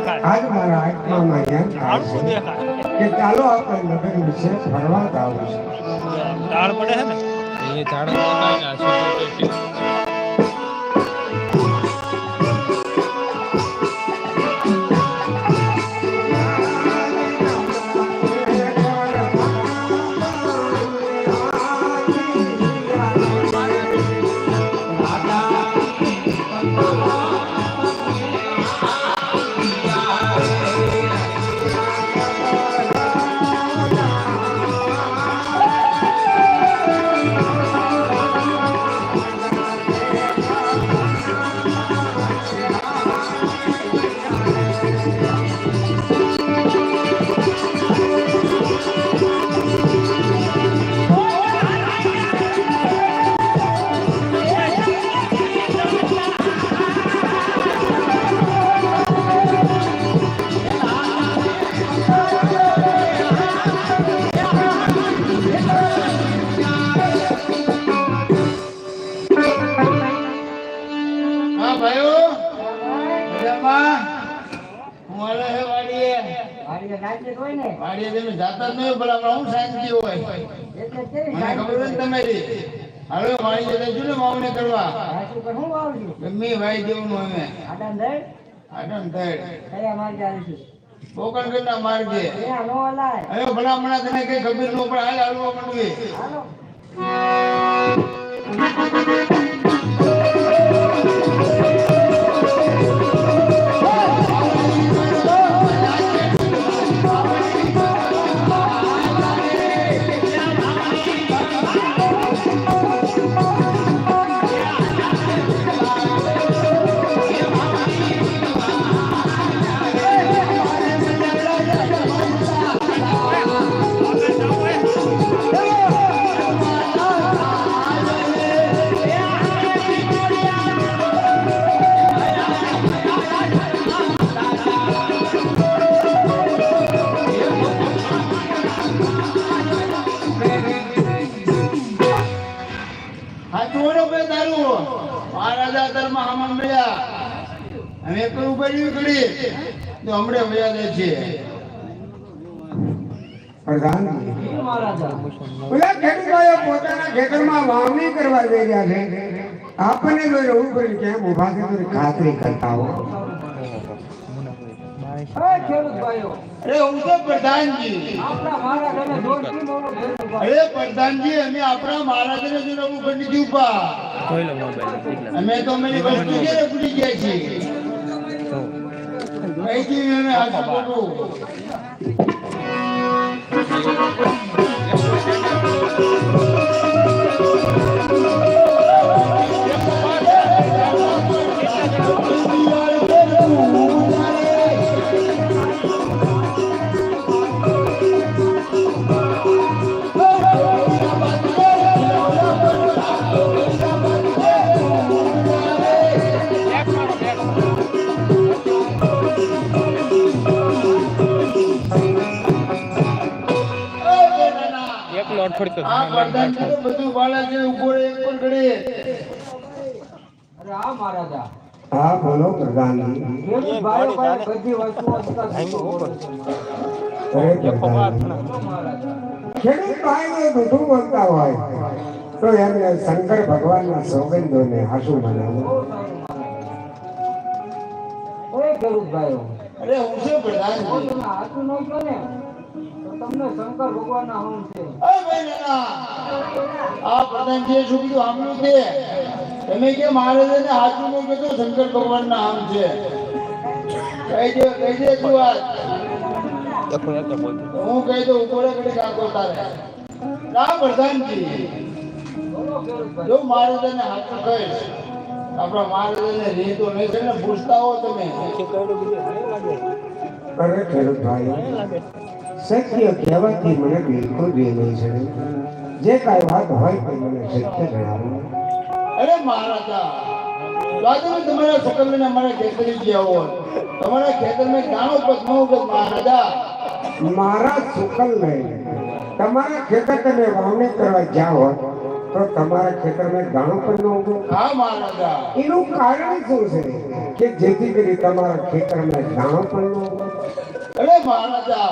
દેખાય. આજ મારા આત્મામાં ધ્યાન થાય હાડવું દેખાય? કે ચાલો આપણે લગ્ન વિશે ફરવા ગાવું છે. ડાળ પડે છે ને? એ ને આ વાડીએ તમે જાતા જ નહીં ભલા હું શાંતિ હોય. મને ખબર છે ને શાંતિ તમારી. હાલો વાડીએ ને વાવને કરવા. ગમે વાઈ દેવાનું અમે. આડા અંદર આટમ થેડ કયા માર્ગે આવીશું બોકણ કરના માર્ગે. ત્યાં નો હલાય હવે ભલા મણા તને કઈ ખબર ન પડે હાલ હાલવા માંડવી હમણે વયા દે છે પોતાના ખેતરમાં વાવણી કરવા જઈ રહ્યા છે. આપણને જો રહેવું પડે કેમ છે તો ખાતરી કરતા હો. અમે વસ્તુ છે અહીંથી અમે આ પ્રધાનજી તો બધું વાળા છે ઊભો રહે એક પણ ઘડી અરે આ મહારાજા હા બોલો પ્રધાનજી ખેડૂત ભાઈઓ પાસે બધી વસ્તુઓ? અરે બોલતા હોય. તો એમને શંકર ભગવાનના સોગંદોને હાસુ બનાવો બહુ સારું મહારાજા એ ખેડૂત ભાઈઓ. અરે હું છે પ્રધાનજી હાચું ને તો તમને શંકર ભગવાનના હમ છે. આ આ પ્રધાનજીએ શું કીધું આમનું છે? તમે કે મહારાજાને હાથું નું કીધું શંકર ભગવાનના આમ છે. કહી દે કહી દે તું વાત. હું કહી દઉં, ઉપર ઘડી કાકો તારે. ના, પ્રધાનજી. જો ખેડૂત ભાઈ જો મહારાજાને હાથું કહીશ, આપણા મહારાજાને રીતો નહીં છે ને પૂછતા હો તમે. અરે ખેડૂત ભાઈઓ સત્ય કહેવાથી મને બિલકુલ બી નહીં છે જે કાંઈ વાત હોય. તે મને સત્ય જણાવો અરે મહારાજા ને તમારા સકલને અમારા ખેતરી ગયા હોય તમારા ખેતરમાં દાણો પદ્મો કે મહારાજા મારા શુકલ લઈને તમારા ખેતર તમે વાવણી કરવા જાઓ તો તમારા ખેતરમાં દાણો પણ ન ઉગો. હા મહારાજા. એનું કારણ શું છે? કે જેથી કરી તમારા ખેતરમાં દાણો પણ ન ઉગો. અરે મહારાજા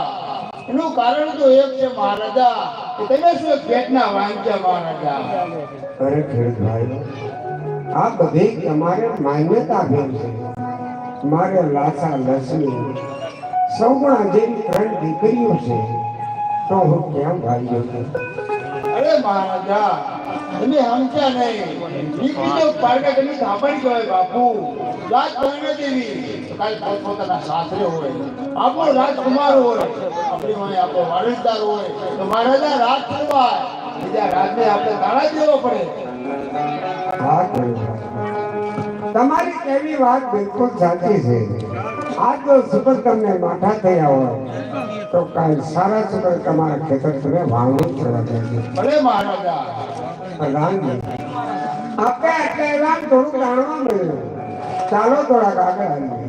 એનું કારણ તો એક છે મહારાજા કે તમે શું પેટના વાંચ્યા મહારાજા? અરે ખેડૂત ભાઈઓ આ બધી તમારે માન્યતા આપેલ છે. મારે લાસા લક્ષ્મી સૌગુણા જેવી ત્રણ દીકરીઓ છે. તો હું કેમ ભાઈઓ છું? અરે મહારાજા તમે સમજ્યા નહીં. દીકરી તો પારકા તમે સાંભળી ગયો બાપુ. રાજ ભાઈ દેવી કાલ પોતપોતાના સાસરે હોય. આપણો રાજકુમાર હોય. આપણી વાંહે આપણો વારસદાર હોય. તો મહારાજા રાજ કરવા બીજા રાજને આપણે તાળા દેવો પડે. તમારી કેવી વાત બિલકુલ સાચી છે. આજ જો સુગર તમને માઠા થયા હોય તો કાલ સારા સુગર તમારા ખેતર તમે વાવણી કરવા ભલે મહારાજા. પ્રધાનજી આપણે એટલે એવા થોડું જાણવા મળ્યું. ચાલો થોડાક આગળ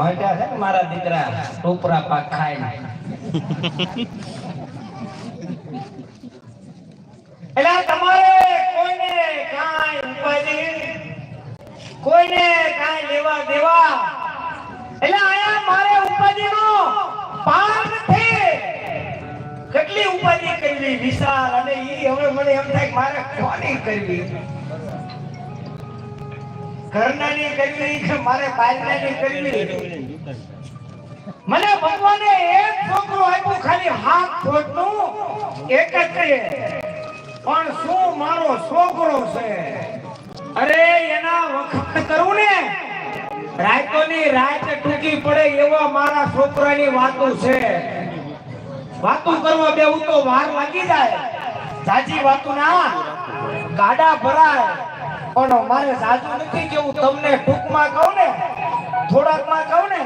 મારા દીકરા, ટોપરા પાક ખાય એટલે તમારે કોઈને કાંઈ ઉપાધી કોઈને કાંઈ લેવા દેવા. એટલે આયા મારે ઉપાધિનો પાર નથી કેટલી ઉપાધિ કરવી વિશાલ અને ઈ. હવે મને એમ થાય મારે કોની કરવી? ઘરનાની કરવી કે મારે બહારનાની કરવી મને ભગવાને એક છોકરો આપ્યો, ખાલી હાથ ફોટનું એક જ છે. પણ શું મારો છોકરો છે? અરે, એના વખત કરું ને. રાતોની રાત ટૂંકી પડે એવા મારા છોકરાની વાતો છે. વાતો કરવા બેવું તો વાર લાગી જાય. સાચી વાતો ના. ગાડા ભરાય. પણ મારે સાચું નથી કેવું તમને ટૂંકમાં કહું ને, થોડાકમાં કહું ને,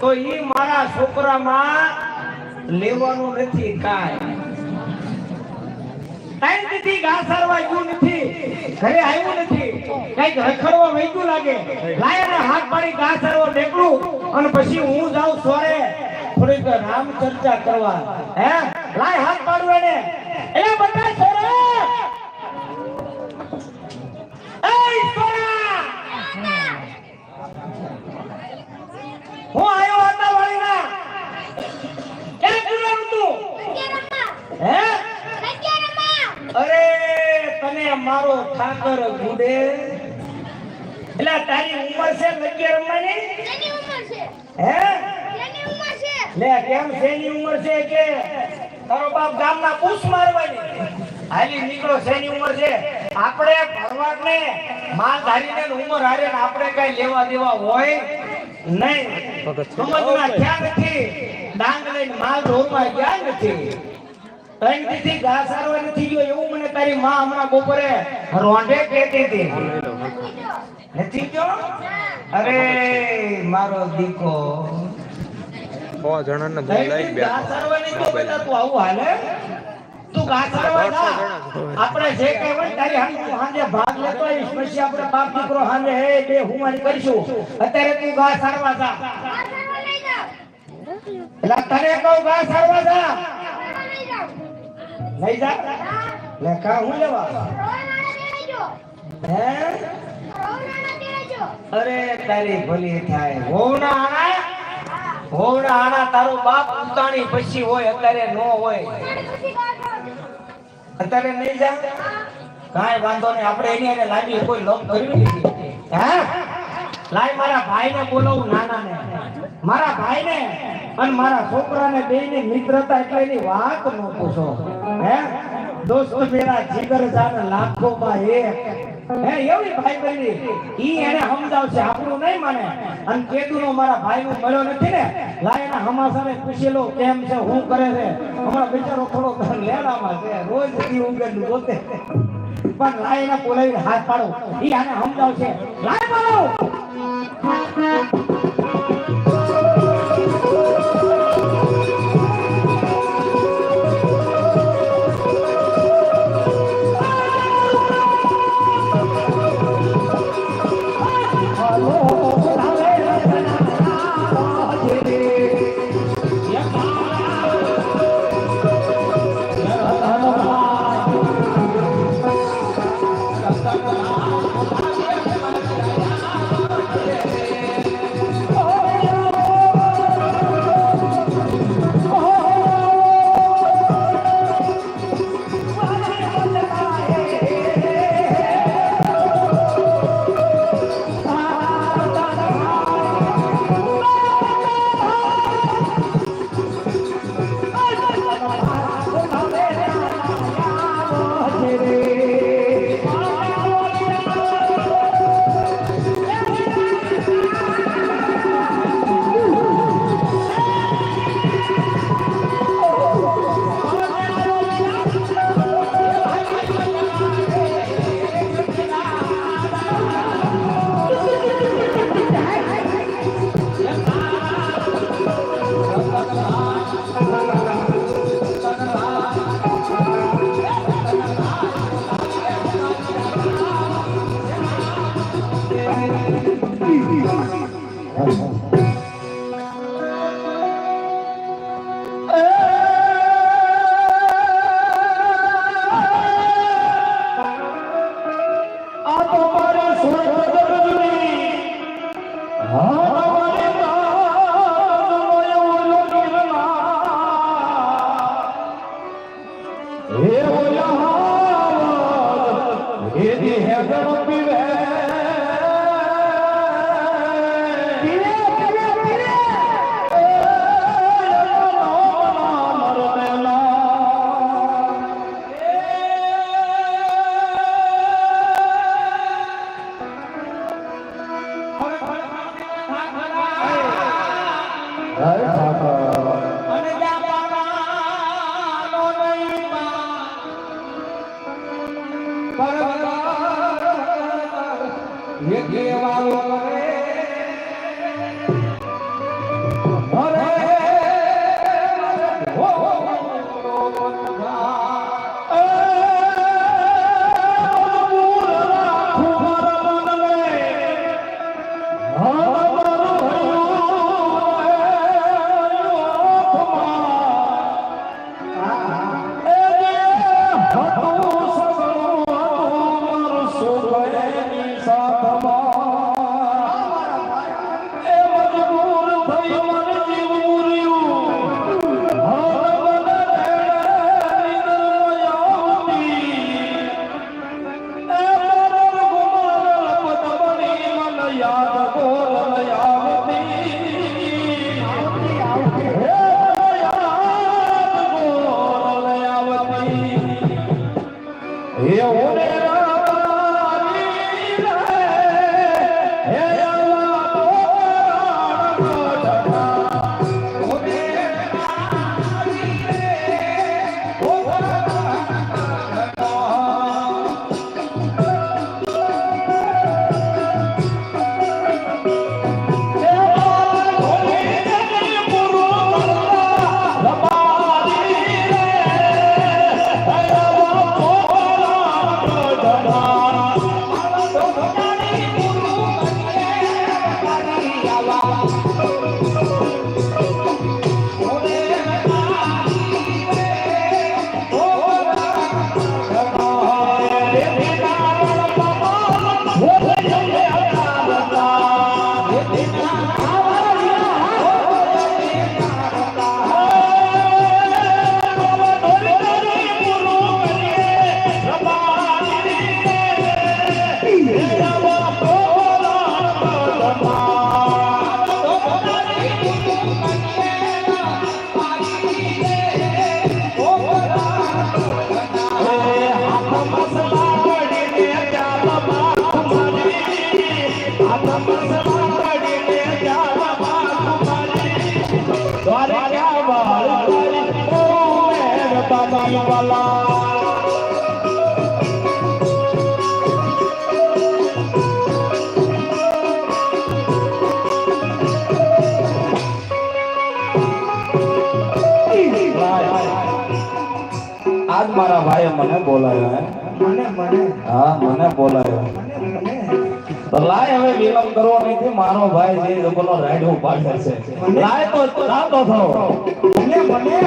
તો ઈ મારા છોકરામાં લેવાનું નથી કાંઈ. ઘરે આવ્યું નથી. કંઈક રખડવા વૈગું લાગે. લાયને હાથ પાડી ઘા સારવા નીકળું અને પછી હું જાઉં સોરે થોડીક રામ ચર્ચા કરવા. હે? લાય હાથ પાડું એને. એ બધા સોરે! હું છે કેમ શેની ઉંમર છે કે તારો બાપ ગામના પૂછ મારવાની? હાલી, નીકળો, શેની ઉંમર છે? આપણે ભરવાડ ને માલ ધારીને ઉમર ઉંમર હારે ને આપણે કઈ લેવા દેવા હોય નહીં. સમજના ક્યાં નથી. ડાંગ લઈને માલ ઢોરવા ક્યાં નથી. ત્રણ દીથી ઘા સારવા નથી ગયો એવું મને તારી માં હમણાં બપોરે રોંઢે કહેતી હતી. નથી ગયો અરે મારો દીકો. બહુ જણાને દીથી ઘા નહીં તો બેટા તું આવું હાલે? તું ઘા સારવા આપણે જે કઈ તારી હાંજે હાંજે ભાગ લેતો હોઈશ પછી આપણે બાપ દીકરો હાંજે હે બે હુમાની કરીશું. અત્યારે તું ઘા સારવા જા. એટલે તને કહું ઘા સારવા જા. લઈ જા. લે કા હું લેવા? હે? અરે તારી ભલી થાય. હોવના આના તારો બાપ ઉતાણી પછી હોય, અત્યારે નો હોય. અત્યારે નહીં જા. કાંઈ વાંધો નહીં, આપણે એની એને લાવી કોઈ લોક કરવી નથી. હે? લાય મારા ભાઈને બોલાવું નાના ને મારા ભાઈને અને મારા છોકરાને બેયની મિત્રતા એટલે એની વાત ન પૂછો. હે? દોસ્ત મેરા જીગર જાન લાખો માં એક. હે એવી ભાઈ બહેની ઈ એને સમજાવશે, આપણું નહીં માને. અને કેતુનો મારા ભાઈનો મળ્યો નથી ને, લાયના હમાસાને પૂછી લો કેમ છે હું કરે છે? હમણાં બિચારો થોડો લેડામાં છે, રોજ ઈ ઊંઘે ને પણ લાયના બોલાવીને હાથ પાડો. ઈ આને સમજાવશે, લાય બોલો આજ મારા ભાઈએ મને બોલાયો હે મને મને હા મને બોલાયો મને તો લાય હવે વિલંબ કરવો નથી, મારો ભાઈ જે લોકોનો રાઈડ ઉપાડે છે. લાય તો રાતો થો મને મને?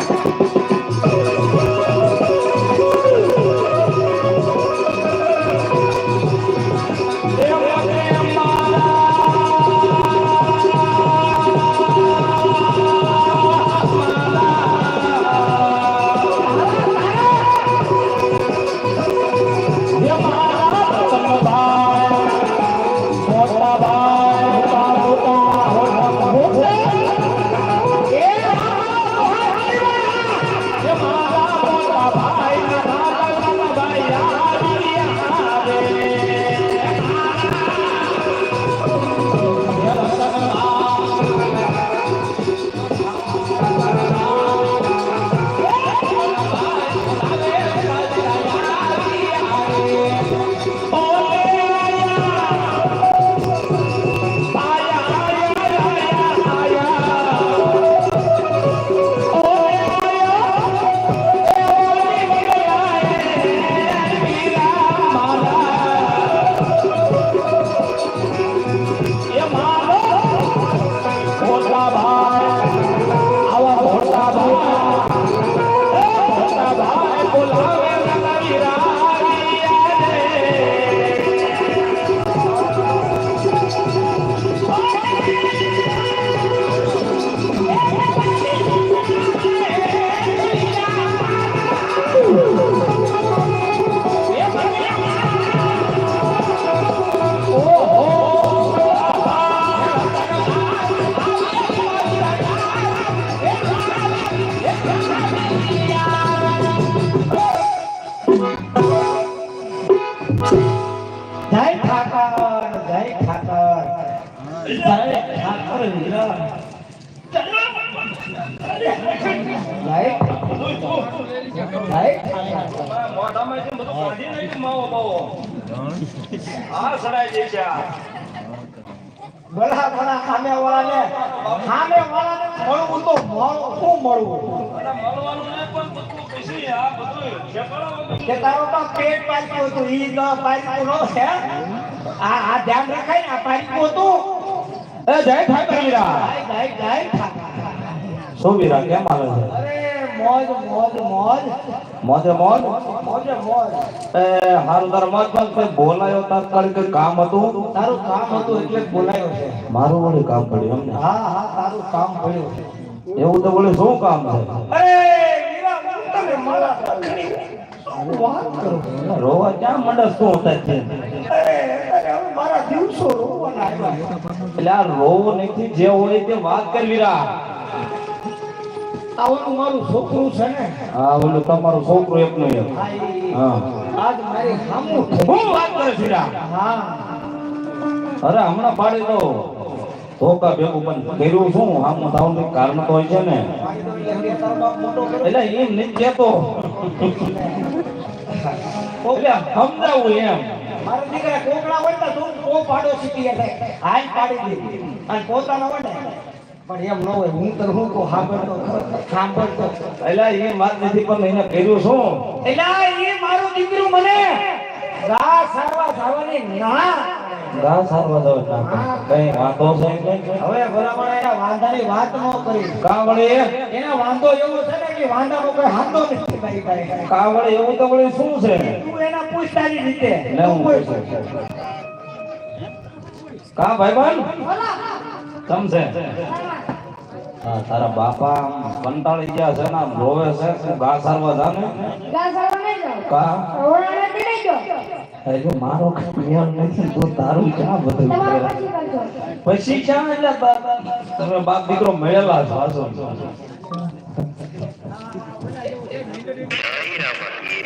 બોલા બોલા સામે વાળાને સામે વાળાને મળવું તો મળવું શું મળવું? કે તારો તો પેટ પાછું હતું ઈ તો પાછું નો છે? આ આ ધ્યાન રાખાય ને આ પાછું હતું. એ જય ઠાકર વીરા જય જય જય ઠાકર. શું વીરા કેમ આવે છે? મોજ મોજ મોજ. મોજે મોજ? મોજે મોજ. એ હારું તાર મોજ મોજ કોઈ બોલાયો તાત્કાલિક કંઈ કામ હતું? તારું કામ હતું એટલે બોલાયો છે. મારું વળી કામ પડ્યું એમને. હા હા તારું કામ પડ્યું એવું તો વળી શું કામ છે? અરે વીરા હું મારા વાત કરું? રોવા ક્યાં મંડળ શું હોતા છે? અરે અરે મારા દિવસો રોવાના આવ્યા. એટલે આ રોવું નથી જે હોય તે વાત કરવી વીરા આવવાનું મારું છોકરું છે ને. હા ઓલું તમારું છોકરું એકનું એક. હા, આજ મારી સામું શું વાત કરે છે હા. અરે હમણાં પાડી દો. ધોકા ભેગું પણ કર્યું શું આમ થાવું કારણ તો હોય છે ને. એટલે એમ નહીં કેતો ઓકે સમજાવું એમ. મારા દીકરા કોકડા હોય ને તું કો પાડો શીખી જાય હાલ પાડી દે. અને પોતાના હોય ને પણ એમ ન હોય હું તો હું તો સાંભળતો સાંભળતો એટલે એ વાત નથી પણ એને કર્યું શું? એટલે એ મારું દીકરો મને ગા સારવા સારવાની ના ગા સારવા દો કઈ વાંધો છે? હવે બરાબર એના વાંધાની વાત ન કરી. કા વળી એના વાંધો એવો છે ને કે વાંધાનો કોઈ હાંધો નથી મારી પાસે કા વળી એવું તો વળી શું છે? તું એના પૂછ રીતે. તું પૂછ. કા ભાઈબંધ? છે. તારા બાપા કંટાળી ગયા છે ને રોવે છે તું ગા સારવા જા ને કા? એટલે મારો નિયમ નથી તો તારું ક્યાં બધું પછી ક્યાં એટલે બા- તમે બાપ દીકરો મળેલા છો આસો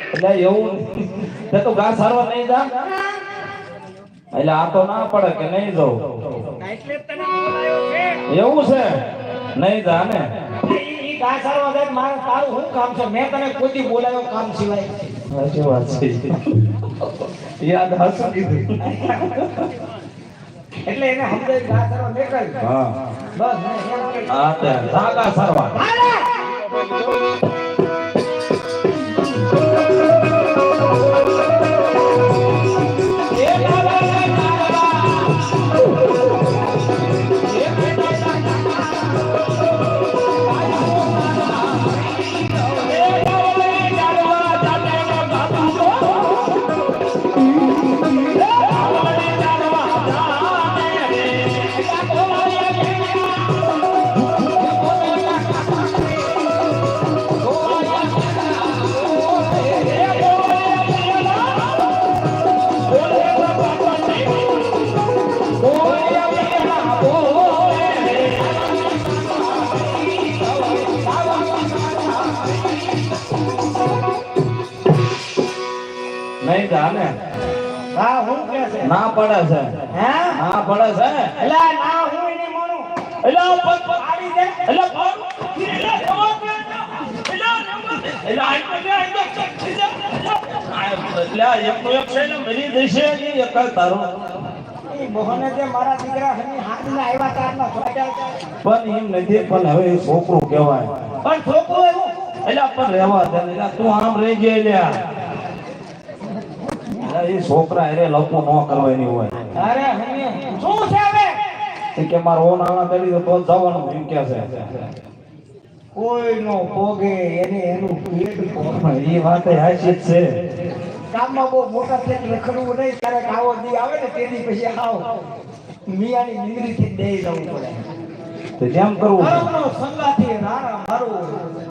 એટલે એવું તે તો ગા સારવા નહીં જા. એટલે આ તો ના પડે કે નહીં જવું. એવું છે? નહીં જા ને? એટલે એને સમજાય સારવા જાય મારે તારું નહીં જા ને હા હું કે છે. ના પડે છે. હે? ના પડે છે. એટલે ના હું એને માનું. એટલે પગ આડી દે એલા પગ એલા પગ એટલે એટલે આ તો આ તો એટલે એક તો એક છે ને મરી દેશે ની એક તારો. ઈ મોહને જે મારા દીકરા હની હાથને આવ્યા તારના પણ એમ નથી પણ હવે છોકરું કહેવાય. પણ છોકરો એવું. એટલે પણ રહેવા દે તું આમ રહી એટલે એ છોકરા અરે લોકો ન કરવાની હોય. અરે શું છે હવે? કે મારો ઓન આવા કરી તો જવાનું એમ કે છે. કોઈનો પોગે એને એનું પેટ ભોગે. એ વાત હાચી છે. કામમાં બહુ મોટા થઈને રખડવું નહીં ક્યારેક આવો દી આવે ને તેની પછી આવ. મિયાની નીંદરીથી દઈ જવું પડે. તો જેમ કરવું. સંગાથી રાણા મારું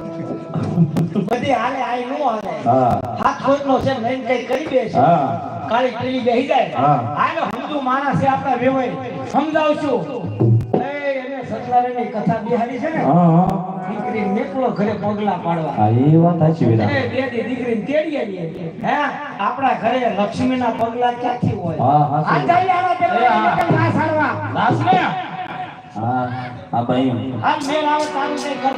બધી હાલે આય નો હાલે. હા. હાથ નો છે નહીં કઈ કરી દે છે. હા. કાળી ટીલી બેહી જાય. હા. હાલો સમજુ માણસ છે આપણા વેવાય સમજાવશું. એ એને સતલારેની કથા બિહારી છે ને હા હા. દીકરી મેકલો ઘરે પગલા પાડવા. હા એ વાત સાચી વિના એ બે દી દીકરીને તેડી આવીએ. હે આપણા ઘરે લક્ષ્મીના પગલા ક્યાંથી હોય? હા, હા, આ જાય આના પેલા ના સારવા નાસ ને? હા હા ભાઈ. આ મેળ આવે તારું કઈ કર